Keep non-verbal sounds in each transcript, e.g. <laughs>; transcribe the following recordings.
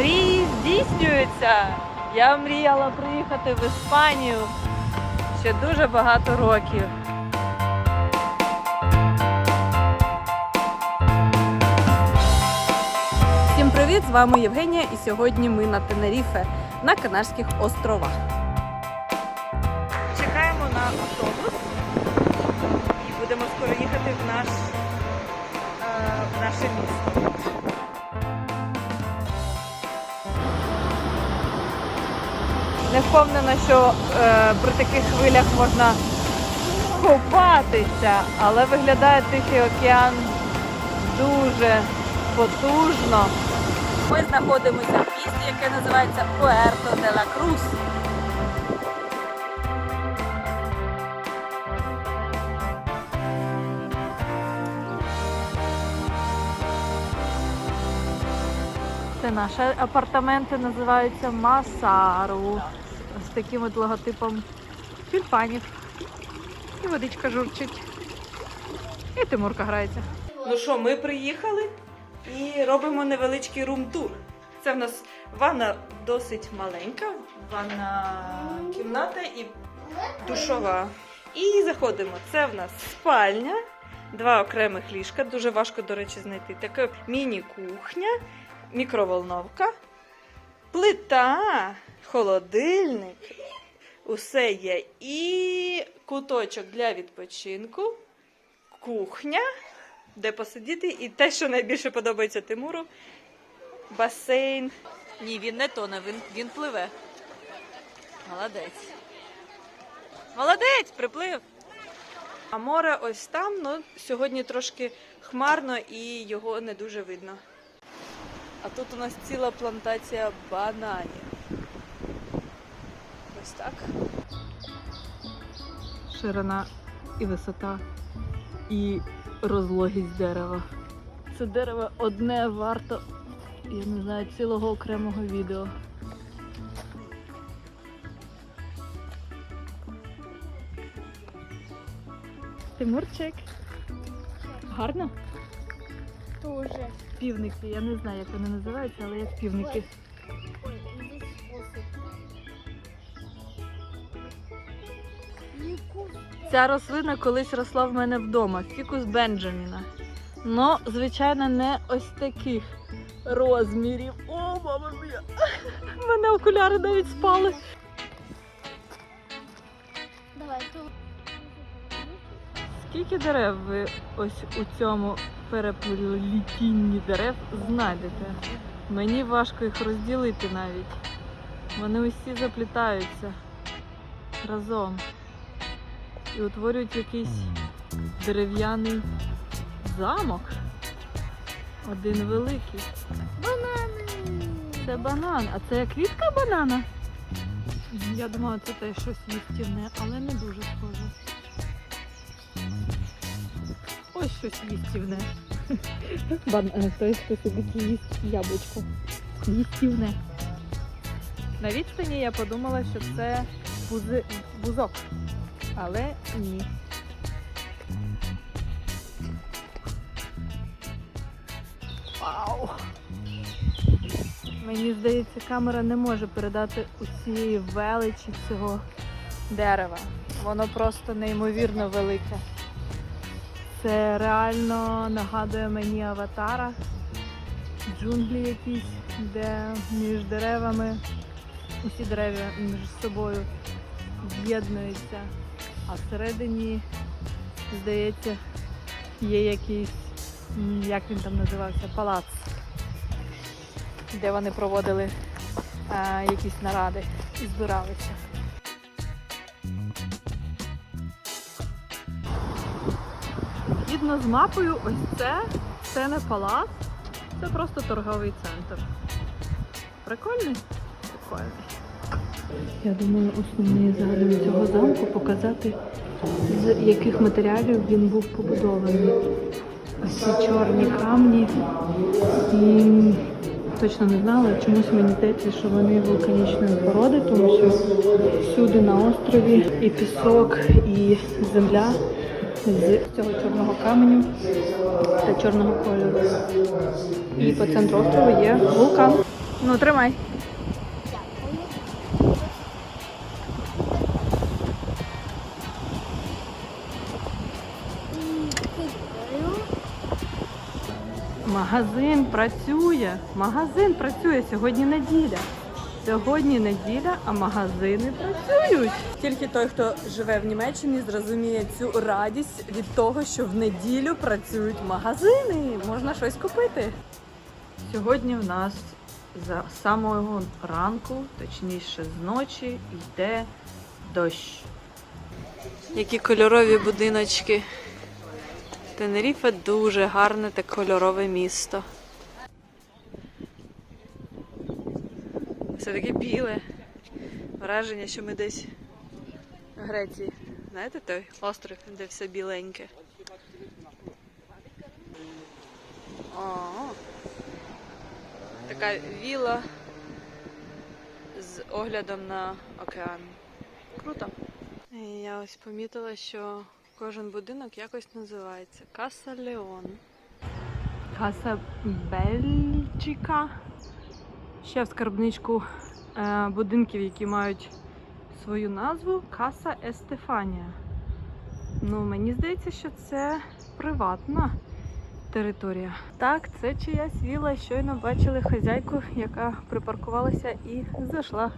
Мрії здійснюються. Я мріяла приїхати в Іспанію ще дуже багато років. Всім привіт! З вами Євгенія, і сьогодні ми на Тенеріфе на Канарських островах. Чекаємо на автобус і будемо скоро їхати в наш е, в наше місто. Впевнена, що е, при таких хвилях можна купатися, але виглядає Тихий океан дуже потужно. Ми знаходимося в місті, яке називається Пуерто де ла Крус. Це наші апартаменти називаються Масару. Таким от логотипом тюльпанів. І водичка журчить. І Тимурка грається. Ну що, ми приїхали і робимо невеличкий рум-тур. Це в нас ванна досить маленька, ванна кімната і душова. І заходимо. Це в нас спальня, два окремих ліжка. Дуже важко, до речі, знайти. Така міні-кухня, мікроволновка, плита, холодильник. Усе є. І куточок для відпочинку, кухня, де посидіти, і те, що найбільше подобається Тимуру, басейн. Ні, він не тоне, він, він пливе. Молодець. Молодець, приплив. А море ось там, ну сьогодні трошки хмарно і його не дуже видно. А тут у нас ціла плантація бананів. Ось так. Ширина і висота, і розлогість дерева. Це дерево одне варто, я не знаю, цілого окремого відео. Тимурчик. Гарно? Тоже. Півники. Я не знаю, як вони називаються, але як півники. Ой, здесь Ця рослина колись росла в мене вдома. Фікус Бенджаміна. Ну, звичайно, не ось таких розмірів. О, мама мія! <laughs> Мене окуляри навіть спали. Давай. Скільки дерев ви ось у цьому переплетінні дерев знайдете? Мені важко їх розділити навіть. Вони усі заплітаються разом і утворюють якийсь дерев'яний замок. Один великий. Бананы. Це банан. А це квітка банана? Я думала, це теж щось їстівне, але не дуже схоже. Ось щось їстівне. Бан... е, Хтось хто сидить і їсть яблучко. Їстівне. На відстані я подумала, що це бузи... бузок. Але ні. Вау! Мені здається, камера не може передати усієї величі цього дерева. Воно просто неймовірно велике. Це реально нагадує мені аватара. Джунглі якісь, де між деревами усі дерева між собою з'єднуються, а всередині, здається, є якийсь, як він там називався, палац де вони проводили е, якісь наради і збиралися. Згідно з мапою, ось це, це не палац, це просто торговий центр. Прикольний? Прикольний. Я думаю, основний задум цього замку показати, з яких матеріалів він був побудований. Ось ці чорні камні. І точно не знала, чомусь мені здається, що вони вулканічної породи, тому що всюди на острові і пісок, і земля з цього чорного каменю та чорного кольору. І по центру острова є вулкан. Ну, тримай. Магазин працює. Магазин працює. Сьогодні неділя. Сьогодні неділя, а магазини працюють. Тільки той, хто живе в Німеччині, зрозуміє цю радість від того, що в неділю працюють магазини. Можна щось купити. Сьогодні в нас за самого ранку, точніше з ночі, йде дощ. Які кольорові будиночки. Тенеріфе дуже гарне та кольорове місто. Все таке біле. Враження, що ми десь в Греції. Знаєте той остров, де все біленьке. О, така віла з оглядом на океан. Круто. Я ось помітила, що кожен будинок якось називається Каса Леон. Каса Бельчика. Ще в скарбничку е, будинків, які мають свою назву Каса Естефанія. Ну, мені здається, що це приватна територія. Так, це чиясь віла. Щойно бачили хазяйку, яка припаркувалася і зайшла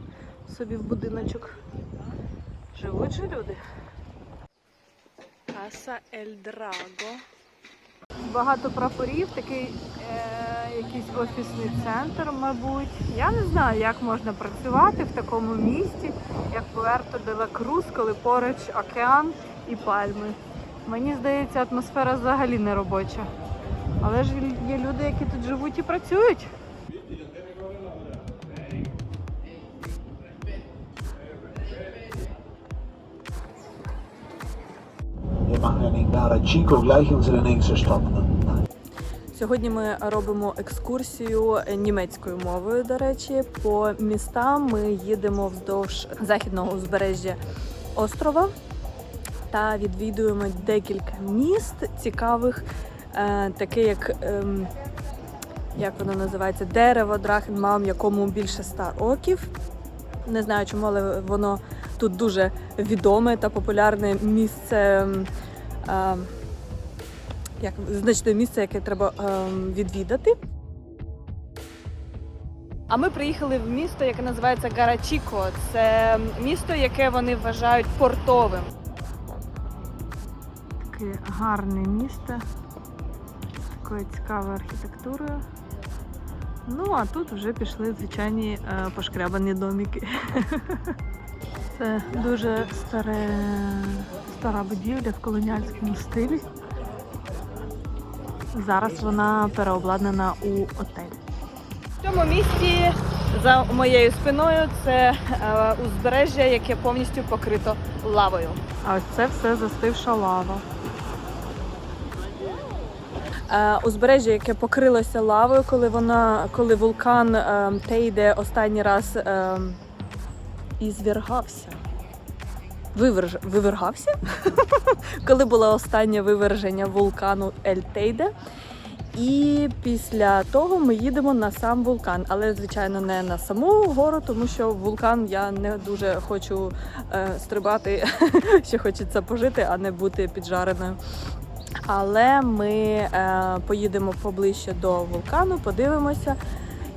собі в будиночок. Живуть же люди. Каса Ель Драго. Багато прапорів, такий е, якийсь офісний центр, мабуть. Я не знаю, як можна працювати в такому місті, як Пуерто де ла Крус, коли поруч океан і пальми. Мені здається, атмосфера взагалі не робоча. Але ж є люди, які тут живуть і працюють. Wir machen einen Gara Chico gleich unsere nächste Stopp. Сьогодні ми робимо екскурсію німецькою мовою. До речі, по містам ми їдемо вздовж західного узбережжя острова та відвідуємо декілька міст цікавих, е, таке як. ем, як воно називається, дерево Драхенмаум, якому більше 100 років. Не знаю, чому, але воно тут дуже відоме та популярне місце. Як значне місце, яке треба ем, відвідати. А ми приїхали в місто, яке називається Гарачіко. Це місто, яке вони вважають портовим. Таке гарне місто з такою цікавою архітектурою. Ну, а тут вже пішли звичайні е, пошкрябані домики. <laughs> Це дуже старе, стара будівля в колоніальському стилі. Зараз вона переобладнана у отель. В цьому місті за моєю спиною це е, узбережжя, яке повністю покрито лавою. А ось це все застивша лава. Е, узбережжя, яке покрилося лавою, коли вона, коли вулкан е, Тейде останній раз е, ізвергався. Виверж... Вивергався? <laughs> коли було останнє виверження вулкану Ель-Тейде. І після того ми їдемо на сам вулкан, але звичайно не на саму гору, тому що вулкан я не дуже хочу е, стрибати, <laughs> ще хочеться пожити, а не бути піджареною. Але ми е, поїдемо поближче до вулкану, подивимося.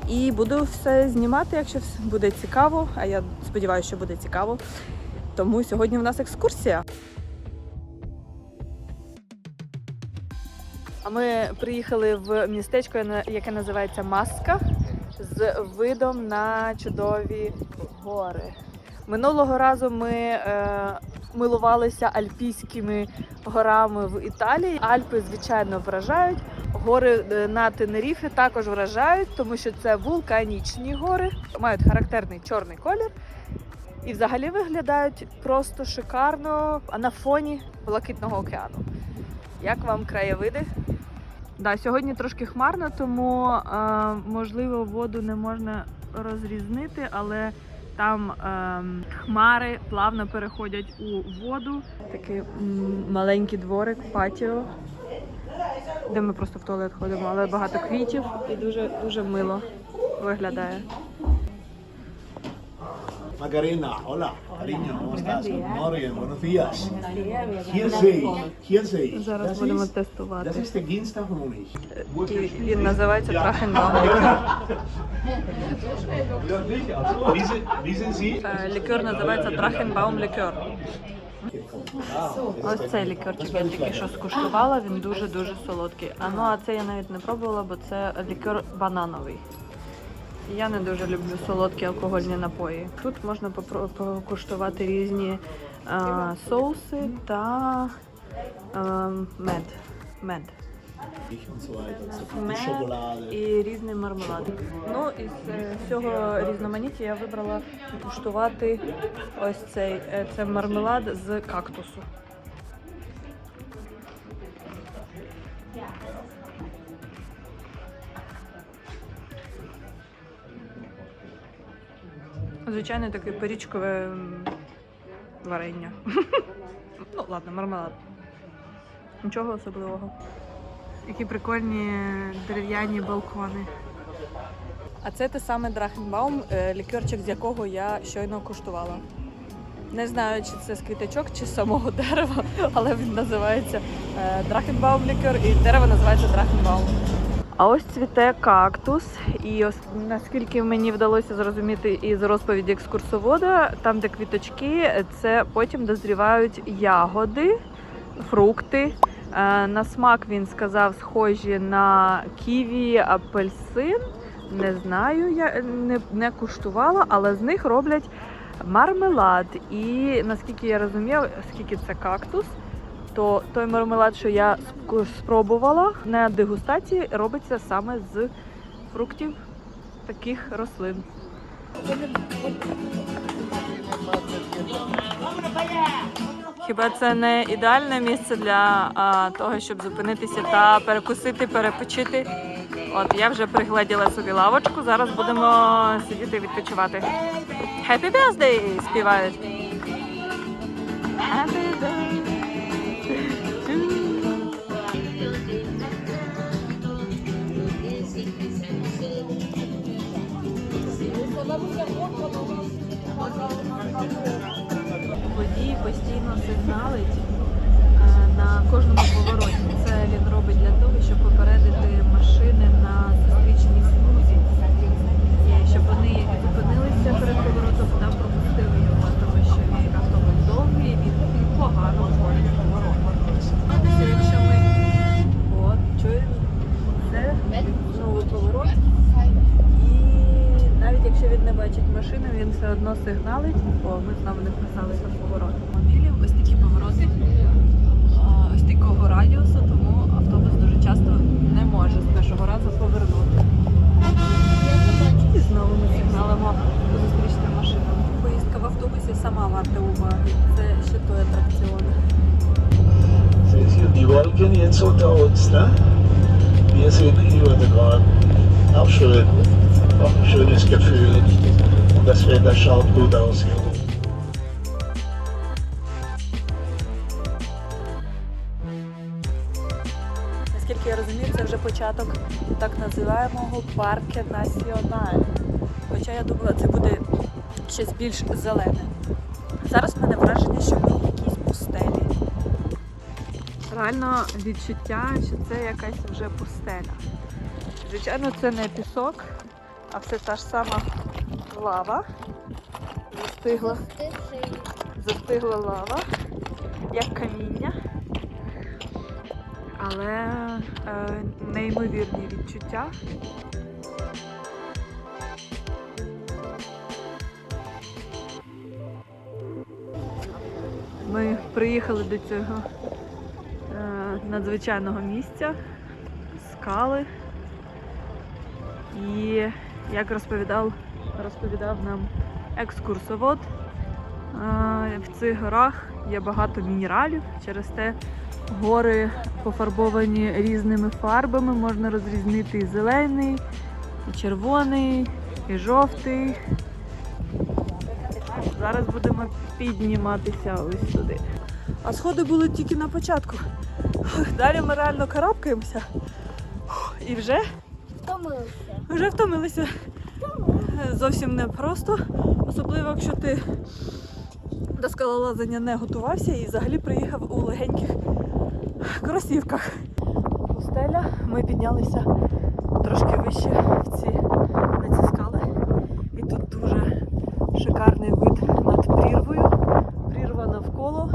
І буду все знімати, якщо буде цікаво. А я сподіваюся, що буде цікаво. Тому сьогодні в нас екскурсія. А ми приїхали в містечко, яке називається Маска, з видом на чудові гори. Минулого разу ми е, милувалися альпійськими горами в Італії. Альпи, звичайно, вражають. Гори е, на Тенеріфі також вражають, тому що це вулканічні гори, мають характерний чорний колір і взагалі виглядають просто шикарно а на фоні блакитного океану. Як вам краєвиди? Да, сьогодні трошки хмарно, тому е, можливо воду не можна розрізнити, але там е, хмари плавно переходять у воду. Такий маленький дворик, патіо, де ми просто в туалет ходимо, але багато квітів і дуже дуже мило виглядає. Macarena, hola, cariño, ¿cómo estás? Morgen, buenos días. Hier sehe ich, hier sehe. Зараз Das будемо ist, тестувати. das ist der Ginstag Honig. І Він називається? Е, Лікер називається Трахенбаум лікер. Ось цей лікерчик я тільки що скуштувала, він дуже-дуже солодкий. А ну а це я навіть не пробувала, бо це лікер банановий. Я не дуже люблю солодкі алкогольні напої. Тут можна покуштувати різні е, соуси та е, мед. Мед. Мед і різний мармелад. Ну із е, цього різноманіття я вибрала куштувати ось цей е, це мармелад з кактусу. Звичайне таке порічкове варення. <laughs> Ну, ладно, мармелад. Нічого особливого. Які прикольні дерев'яні балкони. А це те саме Драхенбаум, е, лікерчик, з якого я щойно куштувала. Не знаю, чи це з квіточок, чи з самого дерева, <laughs> але він називається е, Драхенбаум лікер і дерево називається Драхенбаум. А ось цвіте кактус, і ось наскільки мені вдалося зрозуміти із розповіді екскурсовода, там, де квіточки, це потім дозрівають ягоди, фрукти. Е, На смак він сказав схожі на ківі, апельсин. Не знаю, я не, не куштувала, але з них роблять мармелад. І наскільки я розумію, оскільки це кактус, то той мармелад, що я спробувала на дегустації, робиться саме з фруктів таких рослин. Хіба це не ідеальне місце для а, того, щоб зупинитися та перекусити, перепочити? От я вже пригледіла собі лавочку. Зараз будемо сидіти відпочивати. Happy birthday! співають. Happy birthday Водій постійно сигналить е, на кожному повороті. Це він робить для того, щоб попередити машини на зустрічній смузі, щоб вони зупинилися перед поворотом та пропустили його, тому що він автобус довгий він погано входить в поворот. Тобто, Якщо ми от чуємо, це знову поворот. І навіть якщо він не бачить машини, він все одно сигналить. О, ми знову не вписалися в поворот. Автомобілів ось такі повороти, ось такого радіусу, тому автобус дуже часто не може з першого разу повернути. І знову ми сигналимо зустрічним машинам. Поїздка в автобусі сама варта уваги. Це ще той атракціон. Die Wolken jetzt unter uns, ne? Wir sind. Auch ein schönes Gefühl. Und das Wetter schaut gut aus hier oben. Наскільки я розумію, це вже початок так називаємого парке національ. Хоча я думала, це буде щось більш зелене. Зараз в мене враження, що ми в якійсь пустелі. Реально відчуття, що це якась вже пустеля. Звичайно, це не пісок, а все та ж сама лава. Застигла, застигла лава, як каміння але е, неймовірні відчуття. Ми приїхали до цього е, надзвичайного місця, скали. І як розповідав, розповідав нам екскурсовод, в цих горах є багато мінералів, через те Гори пофарбовані різними фарбами, можна розрізнити і зелений, і червоний, і жовтий. Зараз будемо підніматися ось сюди. А сходи були тільки на початку. Далі ми реально карабкаємося. І вже, Втомився. вже втомилися. Зовсім не просто, особливо якщо ти до скалолазання не готувався і взагалі приїхав у легеньких кросівках. Пустеля, ми піднялися трошки вище в ці, на ці скали. І тут дуже шикарний вид над прірвою. Прірва навколо.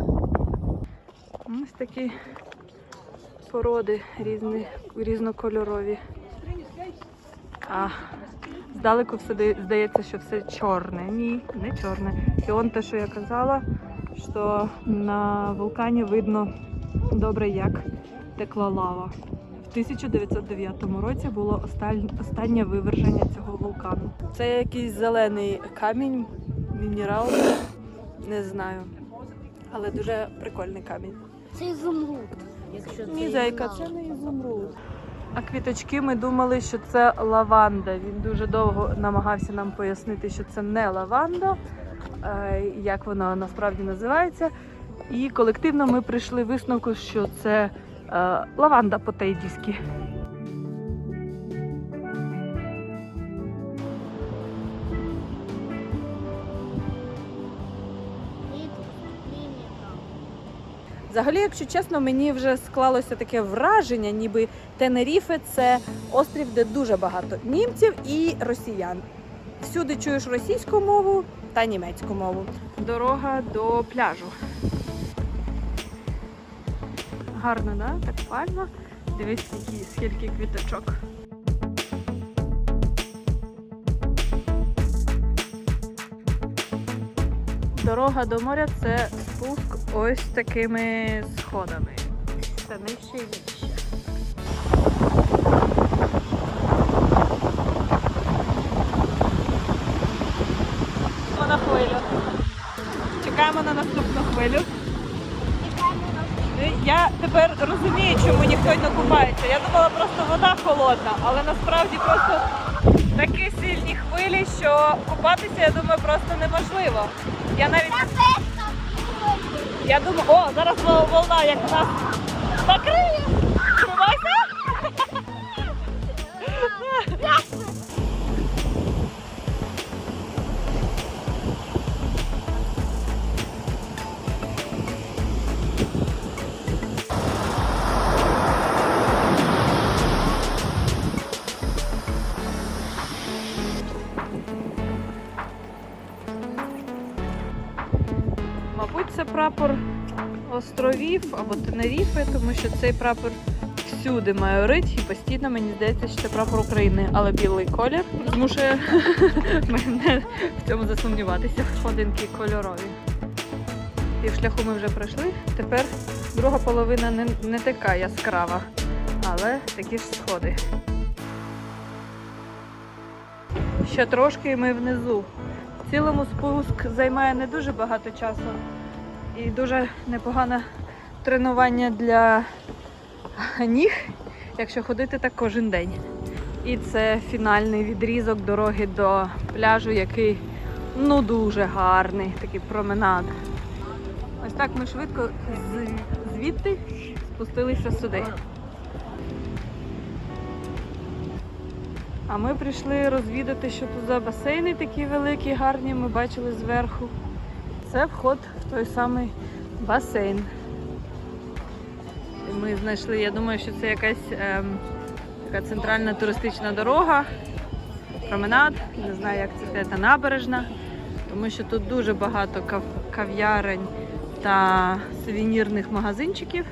Ось такі породи різні, різнокольорові. А здалеку все здається, що все чорне. Ні, не чорне. І он те, що я казала, що на вулкані видно добре, як текла лава. В 1909 році було останнє виверження цього вулкану. Це якийсь зелений камінь, мінерал, не знаю. Але дуже прикольний камінь. Це ізумруд. Якщо Ні, зайка, це не ізумруд. А квіточки ми думали, що це лаванда. Він дуже довго намагався нам пояснити, що це не лаванда, е, як вона насправді називається. І колективно ми прийшли висновку, що це е, лаванда по-тейдівськи. Взагалі, якщо чесно, мені вже склалося таке враження, ніби Тенеріфе це острів, де дуже багато німців і росіян. Всюди чуєш російську мову та німецьку мову. Дорога до пляжу. Гарно, да? Так пальма. Дивись, скільки, квіточок. Дорога до моря це спуск ось такими сходами. Це нижче і нижче. На хвилю. Чекаємо на наступну хвилю. Я тепер розумію, чому ніхто не купається. Я думала, просто вода холодна, але насправді просто такі сильні хвилі, що купатися, я думаю, просто неможливо. Я навіть я думаю, о, зараз волна, як нас накриє. Тримайся! Мабуть, це прапор островів або Тенеріфи, тому що цей прапор всюди майорить і постійно мені здається, що це прапор України, але білий колір змушує <laughs> мене в цьому засумніватися. Сходинки кольорові. Пів шляху ми вже пройшли. Тепер друга половина не, не така яскрава, але такі ж сходи. Ще трошки і ми внизу. Цілому спуск займає не дуже багато часу і дуже непогане тренування для ніг, якщо ходити так кожен день. І це фінальний відрізок дороги до пляжу, який ну дуже гарний, такий променад. Ось так ми швидко звідти спустилися сюди. А ми прийшли розвідати, що тут за басейни такі великі, гарні, ми бачили зверху. Це вход в той самий басейн. Ми знайшли, я думаю, що це якась ем, така центральна туристична дорога, променад, не знаю, як це сказати, набережна, тому що тут дуже багато кав- кав'ярень та сувенірних магазинчиків,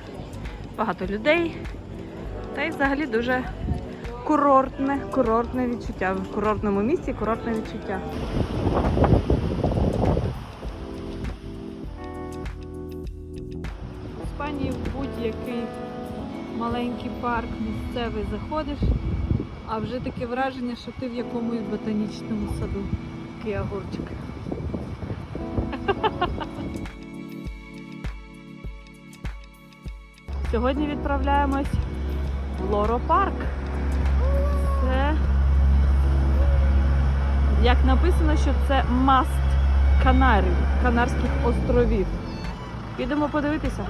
багато людей. Та й взагалі дуже курортне, курортне відчуття. В курортному місці курортне відчуття. В Іспанії в будь-який маленький парк місцевий заходиш, а вже таке враження, що ти в якомусь ботанічному саду. Такий огурчик. <laughs> Сьогодні відправляємось в Лоро Парк. Як написано, що це маст Канарів, Канарських островів. Підемо подивитися.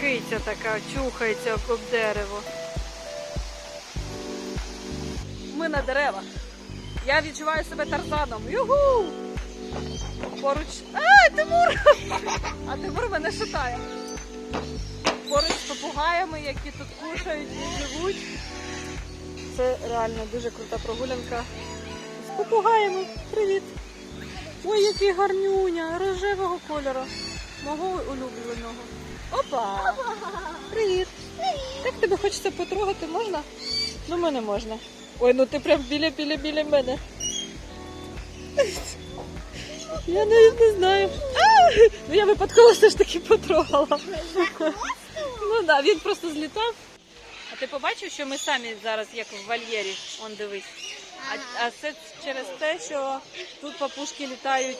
Киця така чухається об дерево. Ми на деревах. Я відчуваю себе тарзаном. Югу! Поруч. А, Тимур! <laughs> А Тимур мене шатає. Попугаями, які тут кушають і живуть. Це реально дуже крута прогулянка. З попугаями. Привіт! Ой, який гарнюня, рожевого кольору. Мого улюбленого. Опа! Привіт! Як тебе хочеться потрогати, можна? Ну, мене можна. Ой, ну ти прям біля біля біля мене. Я навіть не знаю. Ну я випадково все ж таки потрогала. Ну да, він просто злітав. А ти побачив, що ми самі зараз як в вольєрі, он дивись. А, а це через те, що тут папушки літають.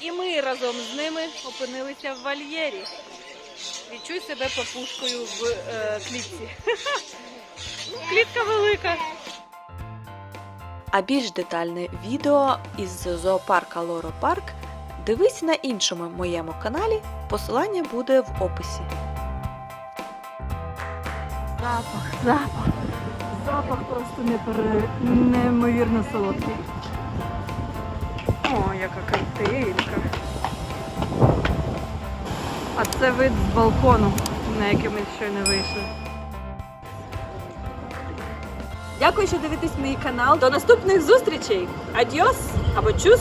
І ми разом з ними опинилися в вольєрі. Відчуй себе папушкою в е, клітці. <laughs> Клітка велика. А більш детальне відео із зоопарка Лоро Парк дивись на іншому моєму каналі. Посилання буде в описі. Запах, запах. Запах просто непере... неймовірно солодкий. О, яка картинка. А це вид з балкону, на який ми щойно вийшли. Дякую, що дивитесь мій канал. До наступних зустрічей. Адіос або чус!